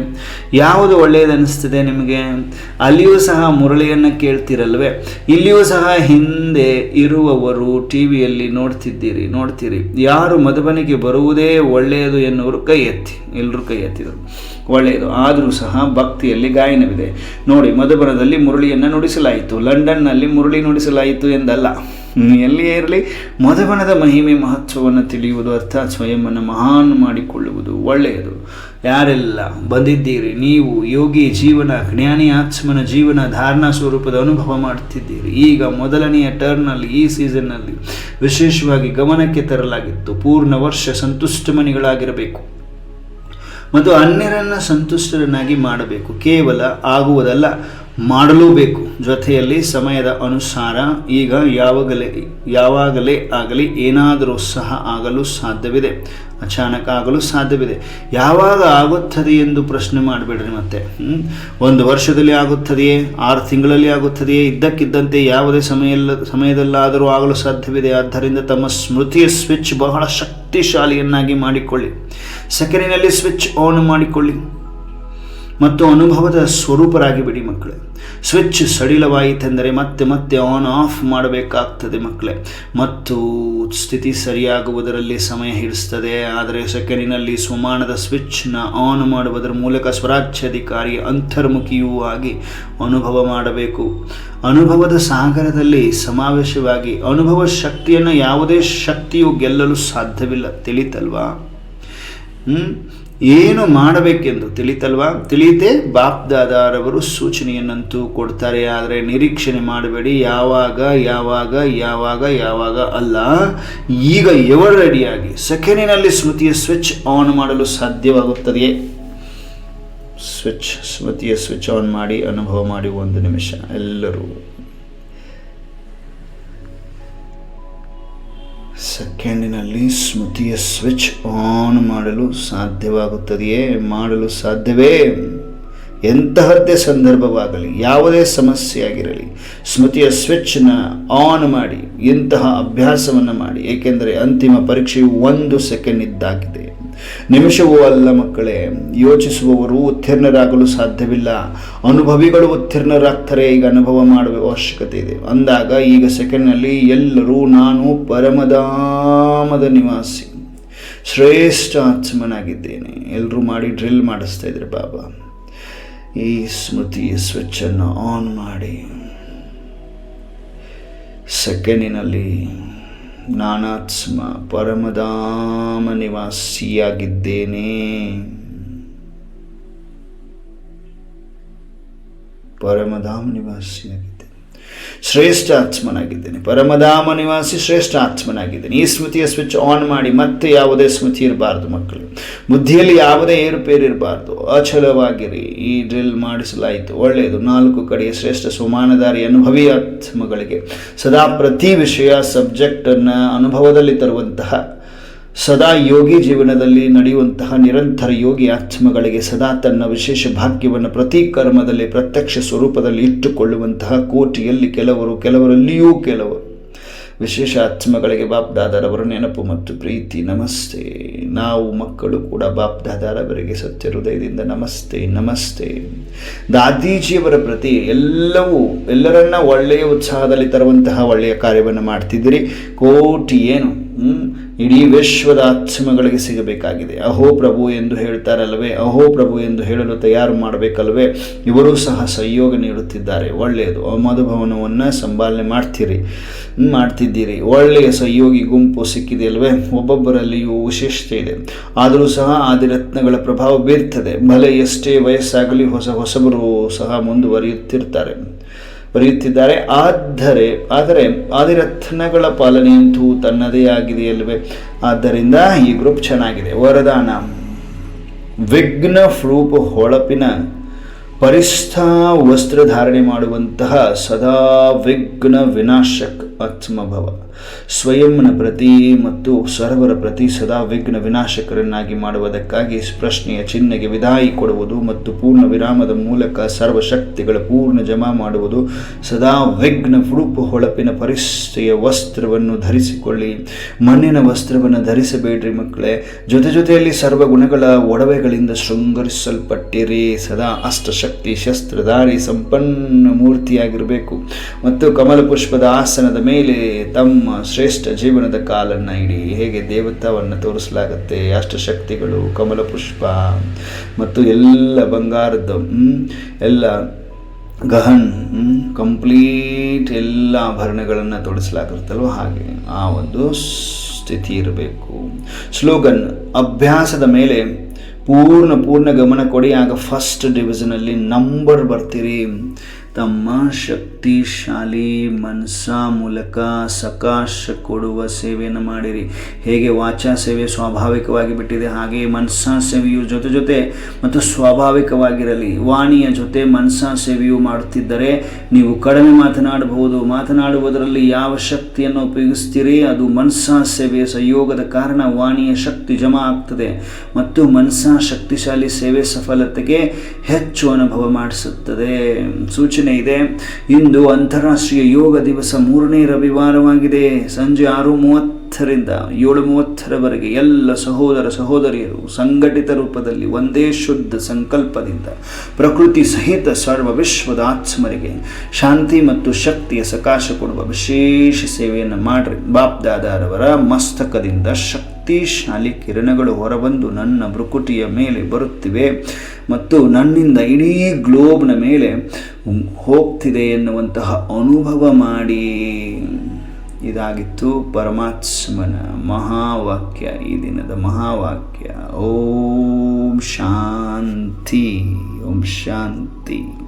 S1: ಯಾವುದು ಒಳ್ಳೆಯದನ್ನಿಸ್ತದೆ ನಿಮಗೆ? ಅಲ್ಲಿಯೂ ಸಹ ಮುರಳಿಯನ್ನು ಕೇಳ್ತಿರಲ್ವೇ? ಇಲ್ಲಿಯೂ ಸಹ ಹಿಂದೆ ಇರುವವರು ಟಿ ವಿಯಲ್ಲಿ ನೋಡ್ತಿದ್ದೀರಿ, ನೋಡ್ತೀರಿ. ಯಾರು ಮಧುಬನಿಗೆ ಬರುವುದೇ ಒಳ್ಳೆಯದು ಎನ್ನುವರು ಕೈ ಎತ್ತಿ ಎಲ್ಲರೂ ಕೈ ಎತ್ತಿದರು. ಒಳ್ಳೆಯದು. ಆದರೂ ಸಹ ಭಕ್ತಿಯಲ್ಲಿ ಗಾಯನವಿದೆ. ನೋಡಿ, ಮಧುಬನದಲ್ಲಿ ಮುರಳಿಯನ್ನು ನುಡಿಸಲಾಯಿತು. ಲಂಡನ್ನಲ್ಲಿ ಮುರಳಿ ನುಡಿಸಲಾಯಿತು ಎಂದಲ್ಲ. ಎಲ್ಲಿಯೇ ಇರಲಿ, ಮಧುಬನದ ಮಹಿಮೆ ಮಹತ್ವವನ್ನು ತಿಳಿಯುವುದು ಅರ್ಥ ಸ್ವಯಂವನ್ನು ಮಹಾನ್ ಮಾಡಿಕೊಳ್ಳುವುದು ಒಳ್ಳೆಯದು. ಯಾರೆಲ್ಲ ಬಂದಿದ್ದೀರಿ, ನೀವು ಯೋಗಿ ಜೀವನ, ಜ್ಞಾನಿ ಆತ್ಮನ ಜೀವನ ಧಾರಣಾ ಸ್ವರೂಪದ ಅನುಭವ ಮಾಡ್ತಿದ್ದೀರಿ. ಈಗ ಮೊದಲನೆಯ ಟರ್ನಲ್ಲಿ ಈ ಸೀಸನ್ನಲ್ಲಿ ವಿಶೇಷವಾಗಿ ಗಮನಕ್ಕೆ ತರಲಾಗಿತ್ತು. ಪೂರ್ಣ ವರ್ಷ ಸಂತುಷ್ಟ ಮನಿಗಳಾಗಿರಬೇಕು. ಮತ್ತು ಅನ್ಯರನ್ನು ಸಂತುಷ್ಟರನ್ನಾಗಿ ಮಾಡಬೇಕು. ಕೇವಲ ಆಗುವುದಲ್ಲ ಮಾಡಲೂಬೇಕು. ಜೊತೆಯಲ್ಲಿ ಸಮಯದ ಅನುಸಾರ ಈಗ ಯಾವಾಗಲೇ ಯಾವಾಗಲೇ ಆಗಲಿ ಏನಾದರೂ ಸಹ ಆಗಲು ಸಾಧ್ಯವಿದೆ. ಅಚಾನಕ ಆಗಲು ಸಾಧ್ಯವಿದೆ. ಯಾವಾಗ ಆಗುತ್ತದೆ ಎಂದು ಪ್ರಶ್ನೆ ಮಾಡಬೇಡ್ರಿ ಮತ್ತೆ. ಒಂದು ವರ್ಷದಲ್ಲಿ ಆಗುತ್ತದೆಯೇ? ಆರು ತಿಂಗಳಲ್ಲಿ ಆಗುತ್ತದೆಯೇ? ಇದ್ದಕ್ಕಿದ್ದಂತೆ ಯಾವುದೇ ಸಮಯ ಸಮಯದಲ್ಲಾದರೂ ಆಗಲು ಸಾಧ್ಯವಿದೆ. ಆದ್ದರಿಂದ ತಮ್ಮ ಸ್ಮೃತಿಯ ಸ್ವಿಚ್ ಬಹಳ ಶಕ್ತಿಶಾಲಿಯನ್ನಾಗಿ ಮಾಡಿಕೊಳ್ಳಿ. ಸೆಕೆಂಡಿನಲ್ಲಿ ಸ್ವಿಚ್ ಆನ್ ಮಾಡಿಕೊಳ್ಳಿ. ಮತ್ತು ಅನುಭವದ ಸ್ವರೂಪರಾಗಿ ಬಿಡಿ ಮಕ್ಕಳೇ. ಸ್ವಿಚ್ ಸಡಿಲವಾಯಿತೆಂದರೆ ಮತ್ತೆ ಮತ್ತೆ ಆನ್ ಆಫ್ ಮಾಡಬೇಕಾಗ್ತದೆ ಮಕ್ಕಳೇ. ಮತ್ತು ಸ್ಥಿತಿ ಸರಿಯಾಗುವುದರಲ್ಲಿ ಸಮಯ ಹಿಡಿಸ್ತದೆ. ಆದರೆ ಸೆಕೆಂಡಿನಲ್ಲಿ ಸ್ವಮಾನದ ಸ್ವಿಚ್ನ ಆನ್ ಮಾಡುವುದರ ಮೂಲಕ ಸ್ವರಾಜ್ಯಾಧಿಕಾರಿ ಅಂತರ್ಮುಖಿಯೂ ಆಗಿ ಅನುಭವ ಮಾಡಬೇಕು. ಅನುಭವದ ಸಾಗರದಲ್ಲಿ ಸಮಾವೇಶವಾಗಿ ಅನುಭವ ಶಕ್ತಿಯನ್ನು ಯಾವುದೇ ಶಕ್ತಿಯು ಗೆಲ್ಲಲು ಸಾಧ್ಯವಿಲ್ಲ. ತಿಳಿತಲ್ವಾ? ಏನು ಮಾಡಬೇಕೆಂದು ತಿಳಿತಲ್ವಾ? ತಿಳಿಯದೆ ಬಾಪ್ದಾದಾರವರು ಸೂಚನೆಯನ್ನಂತೂ ಕೊಡ್ತಾರೆ. ಆದರೆ ನಿರೀಕ್ಷಣೆ ಮಾಡಬೇಡಿ. ಯಾವಾಗ ಯಾವಾಗ ಯಾವಾಗ ಯಾವಾಗ ಅಲ್ಲ. ಈಗ ಎವರು ರೆಡಿಯಾಗಿ ಸೆಕೆಂಡಿನಲ್ಲಿ ಸ್ಮೃತಿಯ ಸ್ವಿಚ್ ಆನ್ ಮಾಡಲು ಸಾಧ್ಯವಾಗುತ್ತದೆಯೇ? ಸ್ವಿಚ್, ಸ್ಮೃತಿಯ ಸ್ವಿಚ್ ಆನ್ ಮಾಡಿ, ಅನುಭವ ಮಾಡಿ ಒಂದು ನಿಮಿಷ. ಎಲ್ಲರೂ ಸೆಕೆಂಡಿನಲ್ಲಿ ಸ್ಮೃತಿಯ ಸ್ವಿಚ್ ಆನ್ ಮಾಡಲು ಸಾಧ್ಯವಾಗುತ್ತದೆಯೇ? ಮಾಡಲು ಸಾಧ್ಯವೇ? ಎಂತಹದ್ದೇ ಸಂದರ್ಭವಾಗಲಿ, ಯಾವುದೇ ಸಮಸ್ಯೆಯಾಗಿರಲಿ, ಸ್ಮೃತಿಯ ಸ್ವಿಚ್ನ ಆನ್ ಮಾಡಿ, ಇಂತಹ ಅಭ್ಯಾಸವನ್ನು ಮಾಡಿ, ಏಕೆಂದರೆ ಅಂತಿಮ ಪರೀಕ್ಷೆಯು ಒಂದು ಸೆಕೆಂಡ್ ಇದ್ದಾಗಿದೆ. ನಿಮಿಷವೂ ಅಲ್ಲ ಮಕ್ಕಳೇ, ಯೋಚಿಸುವವರು ಉತ್ತೀರ್ಣರಾಗಲು ಸಾಧ್ಯವಿಲ್ಲ. ಅನುಭವಿಗಳು ಉತ್ತೀರ್ಣರಾಗ್ತಾರೆ, ಈಗ ಅನುಭವ ಮಾಡುವ ಅವಶ್ಯಕತೆ ಇದೆ. ಅಂದಾಗ ಈಗ ಸೆಕೆಂಡ್ನಲ್ಲಿ ಎಲ್ಲರೂ ನಾನು ಪರಮಧಾಮದ ನಿವಾಸಿ, ಶ್ರೇಷ್ಠ ಆತ್ಮನಾಗಿದ್ದೇನೆ. ಎಲ್ಲರೂ ಮಾಡಿ ಡ್ರಿಲ್ ಮಾಡಿಸ್ತಾ ಇದ್ರು ಬಾಬಾ. ಈ ಸ್ಮೃತಿಯ ಸ್ವಿಚ್ಚನ್ನು ಆನ್ ಮಾಡಿ. ಸೆಕೆಂಡಿನಲ್ಲಿ ನಾನಾತ್ಮ ಪರಮಧಾಮ ನಿವಾಸಿಯಾಗಿದ್ದೇನೆ. ಪರಮಧಾಮ ನಿವಾಸಿಯಾಗಿದ್ದೇನೆ. ಶ್ರೇಷ್ಠ ಆತ್ಮನಾಗಿದ್ದೇನೆ. ಪರಮಧಾಮ ನಿವಾಸಿ ಶ್ರೇಷ್ಠ ಆತ್ಮನಾಗಿದ್ದೇನೆ. ಈ ಸ್ಮೃತಿಯ ಸ್ವಿಚ್ ಆನ್ ಮಾಡಿ ಮತ್ತೆ ಯಾವುದೇ ಸ್ಮೃತಿ ಇರಬಾರ್ದು ಮಕ್ಕಳು. ಬುದ್ಧಿಯಲ್ಲಿ ಯಾವುದೇ ಏರುಪೇರು ಇರಬಾರ್ದು ಅಚಲವಾಗಿರಿ. ಈ ಡ್ರಿಲ್ ಮಾಡಿಸಲಾಯಿತು. ಒಳ್ಳೆಯದು. ನಾಲ್ಕು ಕಡೆಯ ಶ್ರೇಷ್ಠ ಸುಮಾನದಾರಿ ಅನುಭವಿ ಆತ್ಮಗಳಿಗೆ ಸದಾ ಪ್ರತಿ ವಿಷಯ ಸಬ್ಜೆಕ್ಟನ್ನು ಅನುಭವದಲ್ಲಿ ತರುವಂತಹ, ಸದಾ ಯೋಗಿ ಜೀವನದಲ್ಲಿ ನಡೆಯುವಂತಹ ನಿರಂತರ ಯೋಗಿ ಆತ್ಮಗಳಿಗೆ ಸದಾ ತನ್ನ ವಿಶೇಷ ಭಾಗ್ಯವನ್ನು ಪ್ರತಿ ಕರ್ಮದಲ್ಲಿ ಪ್ರತ್ಯಕ್ಷ ಸ್ವರೂಪದಲ್ಲಿ ಇಟ್ಟುಕೊಳ್ಳುವಂತಹ ಕೋಟಿಯಲ್ಲಿ ಕೆಲವರು, ಕೆಲವರಲ್ಲಿಯೂ ಕೆಲವರು. ವಿಶೇಷ ಆತ್ಮಗಳಿಗೆ ಬಾಪ್ ದಾದಾರವರ ನೆನಪು ಮತ್ತು ಪ್ರೀತಿ. ನಮಸ್ತೆ. ನಾವು ಮಕ್ಕಳು ಕೂಡ ಬಾಪ್ ದಾದಾರವರಿಗೆ ಸತ್ಯ ಹೃದಯದಿಂದ ನಮಸ್ತೆ ನಮಸ್ತೆ. ದಾದೀಜಿಯವರ ಪ್ರತಿ ಎಲ್ಲವೂ ಎಲ್ಲರನ್ನ ಒಳ್ಳೆಯ ಉತ್ಸಾಹದಲ್ಲಿ ತರುವಂತಹ ಒಳ್ಳೆಯ ಕಾರ್ಯವನ್ನು ಮಾಡ್ತಿದ್ದೀರಿ. ಕೋಟಿ ಏನು? ಇಡೀ ವಿಶ್ವದ ಆತ್ಮಗಳಿಗೆ ಸಿಗಬೇಕಾಗಿದೆ. ಅಹೋ ಪ್ರಭು ಎಂದು ಹೇಳ್ತಾರಲ್ವೇ ಅಹೋ ಪ್ರಭು ಎಂದು ಹೇಳಲು ತಯಾರು ಮಾಡಬೇಕಲ್ವೇ? ಇವರೂ ಸಹ ಸಹಯೋಗ ನೀಡುತ್ತಿದ್ದಾರೆ. ಒಳ್ಳೆಯದು. ಮಧುಭವನವನ್ನು ಸಂಭಾಲನೆ ಮಾಡ್ತೀರಿ. ಮಾಡ್ತಿದ್ದೀರಿ. ಒಳ್ಳೆಯ ಸಹಯೋಗಿ ಗುಂಪು ಸಿಕ್ಕಿದೆ ಅಲ್ವೇ ಒಬ್ಬೊಬ್ಬರಲ್ಲಿಯೂ ವಿಶೇಷತೆ ಇದೆ. ಆದರೂ ಸಹ ಆದಿರತ್ನಗಳ ಪ್ರಭಾವ ಬೀರ್ತದೆ. ಭಲೆ ಎಷ್ಟೇ ವಯಸ್ಸಾಗಲಿ ಹೊಸ ಹೊಸಬರು ಸಹ ಮುಂದುವರಿಯುತ್ತಿರ್ತಾರೆ. ಬರೆಯುತ್ತಿದ್ದಾರೆ. ಆದರೆ ಆದರೆ ಆದಿರತ್ನಗಳ ಪಾಲನೆಯಂತೂ ತನ್ನದೇ ಆಗಿದೆಯಲ್ವೇ ಆದ್ದರಿಂದ ಈ ಗ್ರೂಪ್ ಚೆನ್ನಾಗಿದೆ. ವರದಾನ. ವಿಘ್ನ ಫ್ರೂಪ್ ಹೊಳಪಿನ ಪರಿಸ್ಥ ವಸ್ತ್ರ ಧಾರಣೆ ಮಾಡುವಂತಹ ಸದಾ ವಿಘ್ನ ವಿನಾಶಕ್. ಆತ್ಮಭವ. ಸ್ವಯಂನ ಪ್ರತಿ ಮತ್ತು ಸರ್ವರ ಪ್ರತಿ ಸದಾ ವಿಘ್ನ ವಿನಾಶಕರನ್ನಾಗಿ ಮಾಡುವುದಕ್ಕಾಗಿ ಪ್ರಶ್ನೆಯ ಚಿಹ್ನೆಗೆ ವಿದಾಯಿ ಕೊಡುವುದು ಮತ್ತು ಪೂರ್ಣ ವಿರಾಮದ ಮೂಲಕ ಸರ್ವಶಕ್ತಿಗಳ ಪೂರ್ಣ ಜಮಾ ಮಾಡುವುದು ಸದಾ ವಿಘ್ನ ಫ್ರೂಪ್ ಹೊಳಪಿನ ಪರಿಸ್ಥೆಯ ವಸ್ತ್ರವನ್ನು ಧರಿಸಿಕೊಳ್ಳಿ. ಮಣ್ಣಿನ ವಸ್ತ್ರವನ್ನು ಧರಿಸಬೇಡ್ರಿ ಮಕ್ಕಳೇ. ಜೊತೆ ಜೊತೆಯಲ್ಲಿ ಸರ್ವ ಗುಣಗಳ ಒಡವೆಗಳಿಂದ ಶೃಂಗರಿಸಲ್ಪಟ್ಟಿರಿ. ಸದಾ ಅಷ್ಟಶಕ್ತಿ ಶಸ್ತ್ರಧಾರಿ ಸಂಪನ್ನ ಮೂರ್ತಿಯಾಗಿರಬೇಕು ಮತ್ತು ಕಮಲ ಪುಷ್ಪದ ಆಸನದ ಮೇಲೆ ತಮ್ಮ ಶ್ರೇಷ್ಠ ಜೀವನದ ಕಾಲನ್ನು ಇಡಿ. ಹೇಗೆ ದೇವತಾವನ್ನು ತೋರಿಸಲಾಗುತ್ತೆ ಅಷ್ಟಶಕ್ತಿಗಳು ಕಮಲ ಪುಷ್ಪ ಮತ್ತು ಎಲ್ಲ ಬಂಗಾರದ ಎಲ್ಲ ಗಹನ್ ಕಂಪ್ಲೀಟ್ ಎಲ್ಲ ಆಭರಣಗಳನ್ನು ತೊಡಿಸಲಾಗಿರುತ್ತಲ್ವ? ಹಾಗೆ ಆ ಒಂದು ಸ್ಥಿತಿ ಇರಬೇಕು. ಸ್ಲೋಗನ್, ಅಭ್ಯಾಸದ ಮೇಲೆ ಪೂರ್ಣ ಪೂರ್ಣ ಗಮನ ಕೊಡಿ. ಆಗ ಫಸ್ಟ್ ಡಿವಿಷನಲ್ಲಿ ನಂಬರ್ ಬರ್ತೀರಿ. ತಮ್ಮ ಶಕ್ತಿಶಾಲಿ ಮನಸ್ಸ ಮೂಲಕ ಸಕಾಶ ಕೊಡುವ ಸೇವೆಯನ್ನು ಮಾಡಿರಿ. ಹೇಗೆ ವಾಚಾ ಸೇವೆ ಸ್ವಾಭಾವಿಕವಾಗಿ ಬಿಟ್ಟಿದೆ, ಹಾಗೆ ಮನಸ್ಸ ಸೇವೆಯು ಜೊತೆ ಜೊತೆ ಮತ್ತು ಸ್ವಾಭಾವಿಕವಾಗಿರಲಿ. ವಾಣಿಯ ಜೊತೆ ಮನಸ್ಸ ಸೇವೆಯು ಮಾಡುತ್ತಿದ್ದರೆ ನೀವು ಕಡಿಮೆ ಮಾತನಾಡಬಹುದು. ಮಾತನಾಡುವುದರಲ್ಲಿ ಯಾವ ಶಕ್ತಿಯನ್ನು ಉಪಯೋಗಿಸ್ತೀರಿ? ಅದು ಮನಸ್ಸ ಸೇವೆಯ ಸಂಯೋಗದ ಕಾರಣ ವಾಣಿಯ ಶಕ್ತಿ ಜಮಾ ಆಗ್ತದೆ ಮತ್ತು ಮನಸ ಶಕ್ತಿಶಾಲಿ ಸೇವೆ ಸಫಲತೆಗೆ ಹೆಚ್ಚು ಅನುಭವ ಮಾಡಿಸುತ್ತದೆ. ಸೂಚನೆ ಇದೆ. ಇಂದು ಅಂತಾರಾಷ್ಟ್ರೀಯ ಯೋಗ ದಿವಸ ಮೂರನೇ ರವಿವಾರವಾಗಿದೆ. ಸಂಜೆ ಆರು ಮೂವತ್ತರಿಂದ ಏಳು ಮೂವತ್ತರವರೆಗೆ ಎಲ್ಲ ಸಹೋದರ ಸಹೋದರಿಯರು ಸಂಘಟಿತ ರೂಪದಲ್ಲಿ ಒಂದೇ ಶುದ್ಧ ಸಂಕಲ್ಪದಿಂದ ಪ್ರಕೃತಿ ಸಹಿತ ಸರ್ವ ವಿಶ್ವದ ಆತ್ಮರಿಗೆ ಶಾಂತಿ ಮತ್ತು ಶಕ್ತಿಯ ಸಕಾಶ ಕೊಡುವ ವಿಶೇಷ ಸೇವೆಯನ್ನು ಮಾಡ್ರಿ. ಬಾಪ್ದಾದಾರವರ ಮಸ್ತಕದಿಂದ ಮಸ್ತಕದಿಂದ ಶಕ್ತಿಶಾಲಿ ಕಿರಣಗಳು ಹೊರಬಂದು ನನ್ನ ಭ್ರುಕುಟಿಯ ಮೇಲೆ ಬರುತ್ತಿವೆ ಮತ್ತು ನನ್ನಿಂದ ಇಡೀ ಗ್ಲೋಬ್ನ ಮೇಲೆ ಹೋಗ್ತಿದೆ ಎನ್ನುವಂತಹ ಅನುಭವ ಮಾಡಿ. ಇದಾಗಿತ್ತು ಪರಮಾತ್ಮನ ಮಹಾವಾಕ್ಯ, ಈ ದಿನದ ಮಹಾವಾಕ್ಯ. ಓಂ ಶಾಂತಿ ಓಂ ಶಾಂತಿ.